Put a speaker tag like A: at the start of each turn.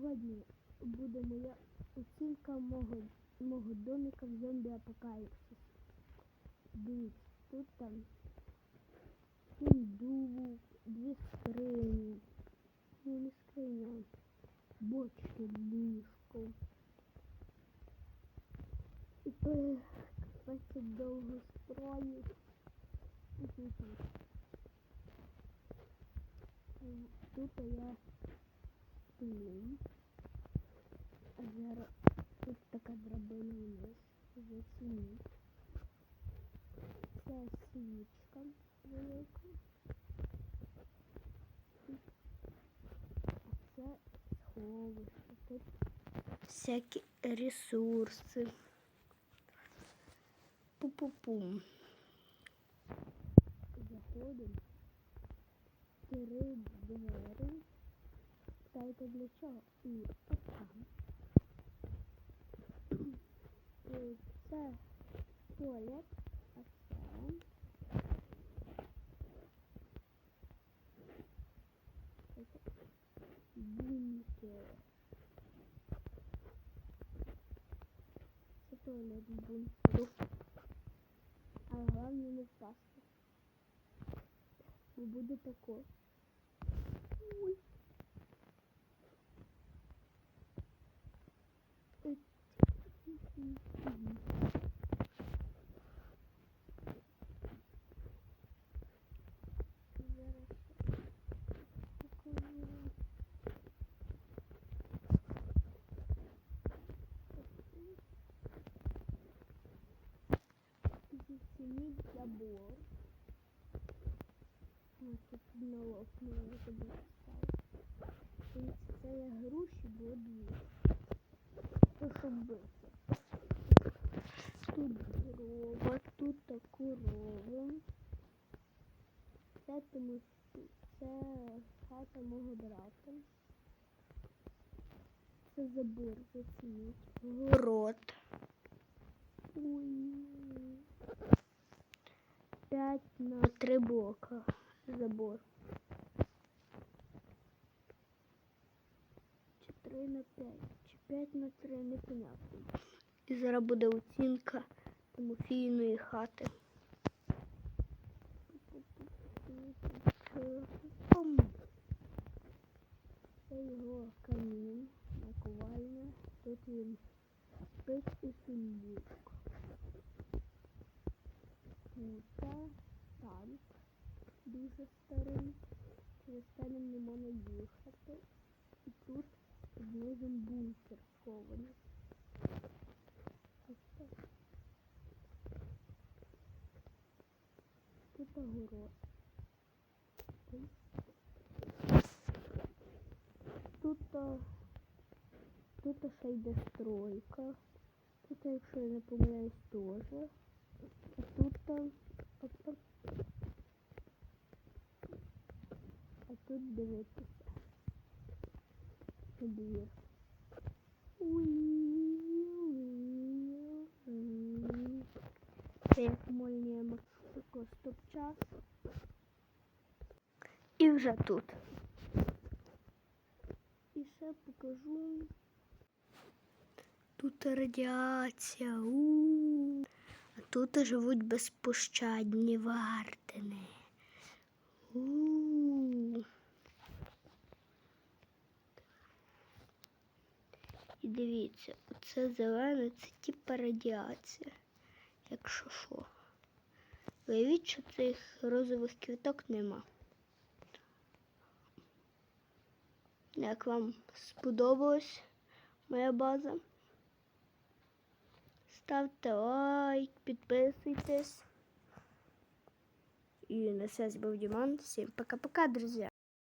A: Сьогодні буде моя оцінка мого, мого домика в зомбі апокаліпсис. Дивіться, тут там сундук, дві скрині. Ну, не скриня, бочки, ліжко. І то довго строю. Тут я сплю. А зараз тут така драбина вниз. Зацініть. Це свічка велика. А це сховище. Тут всякі ресурси. Пу-пу-пум. Заходимо. Три двері. Питаєте для чого? І от Це туалет, а це. Бункер. Це туалет бункеру. А головне не впасти. Бо буде тако. Ой. Е, мгм. Зараз покажу. Зацініть забор. Ось тут на окна я забув ставити. Дивіться, це я груші дві. То щоб бити. Тут дрова, тут та корова. Це тому це хата мого брата. Це забор зацініть. Город. Ой. П'ять на три блока забор. Чи три на п'ять, чи п'ять на три, непонятно. І зараз буде оцінка Тимофійної хати. Це його камін, наковальня. Тут він спить і сундучок. Це танк дуже старий. Через те нам не їхати. І тут низом бункер схований. Тут огород. Тут, тут ще йде стройка. Тут, якщо я не помиляюсь, теж. А тут там. А тут дивитися. Уй-уй-уй. Це як молнія Максико стоп-час. І вже тут. І ще покажу. Тут радіація. У. А тут живуть безпощадні вартини. І дивіться, оце зелене, це типа радіація. Якщо що. Уявіть, що цих розових квіток нема. Як вам сподобалась моя база? Ставте лайк, підписуйтесь. І на связь був Діман. Всім пока-пока, друзі.